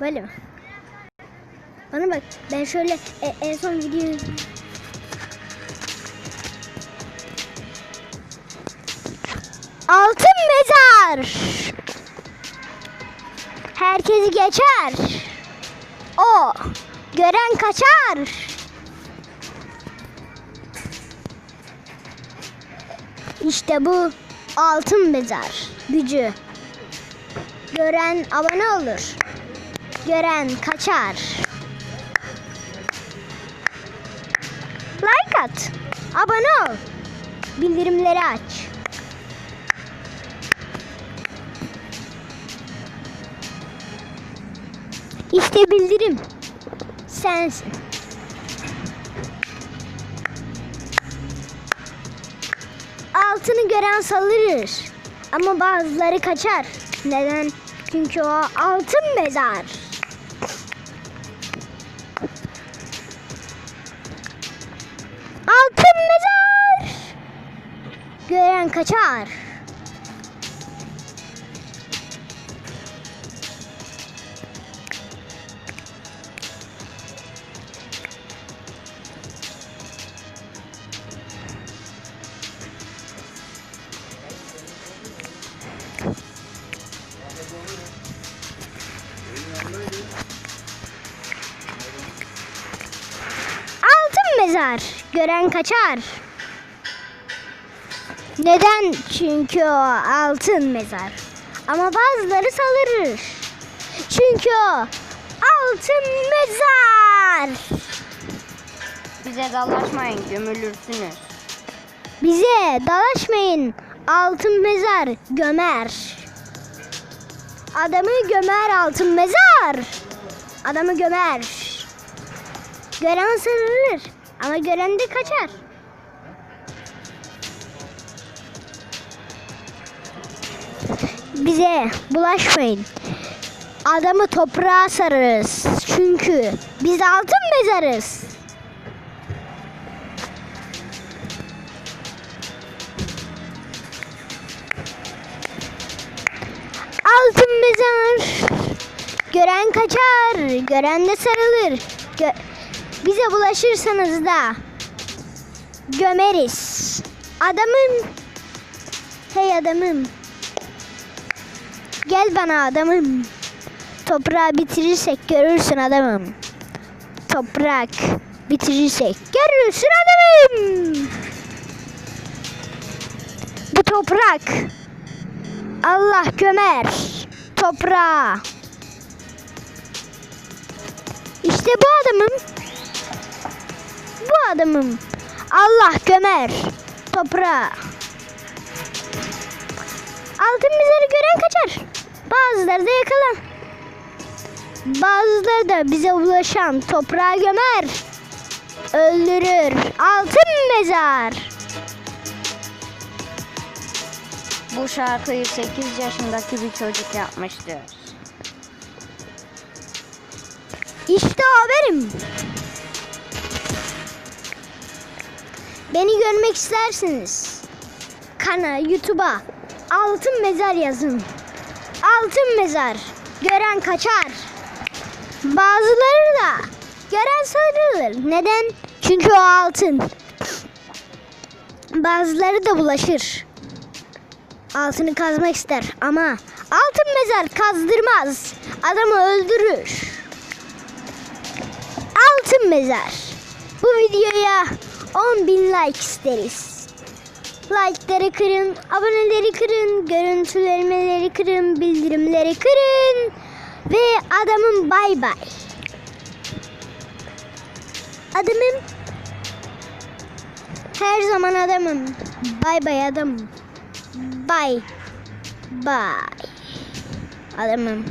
Böyle mi? Bana bak ben şöyle e, en son videoyu Altın mezar. Herkesi geçer. O gören kaçar. İşte bu altın mezar gücü. Gören abone olur. Gören kaçar. Like at. Abone ol. Bildirimleri aç. İşte bildirim. Sensin. Altını gören salırır. Ama bazıları kaçar. Neden? Çünkü o altın mezar. Gören kaçar. Mezar. Gören kaçar. Neden? Çünkü o altın mezar. Ama bazıları salırır. Çünkü o altın mezar. Bize dalaşmayın gömülürsünüz. Bize dalaşmayın. Altın mezar gömer. Adamı gömer altın mezar. Adamı gömer. Gören sarılır. Ama gören de kaçar. Bize bulaşmayın. Adamı toprağa sararız. Çünkü biz altın mezarız. Altın mezar. Gören kaçar, gören de sarılır. Gö- bize bulaşırsanız da gömeriz. Adamım. Hey adamım. Gel bana adamım. Toprağı bitirirsek görürsün adamım. Toprak bitirirsek görürsün adamım. Bu toprak Allah gömer toprağa. İşte bu adamım. Bu adamım. Allah gömer toprağa. Altın mezarı gören kaçar. Bazıları da yakalan. Bazıları da bize ulaşan toprağa gömer. Öldürür. Altın mezar. Bu şarkıyı 8 yaşındaki bir çocuk yapmıştır. İşte o benim. Beni görmek isterseniz kana YouTube'a altın mezar yazın. Altın mezar. Gören kaçar. Bazıları da gören sarılır. Neden? Çünkü o altın. Bazıları da bulaşır. Altını kazmak ister ama altın mezar kazdırmaz. Adamı öldürür. Altın mezar. Bu videoya 10 bin like isteriz. Like'ları kırın, aboneleri kırın, görüntülemeleri kırın, bildirimleri kırın. Ve adamın bay bay. Adamım her zaman adamım. Bay bay adamım. Bay bay. Adamım.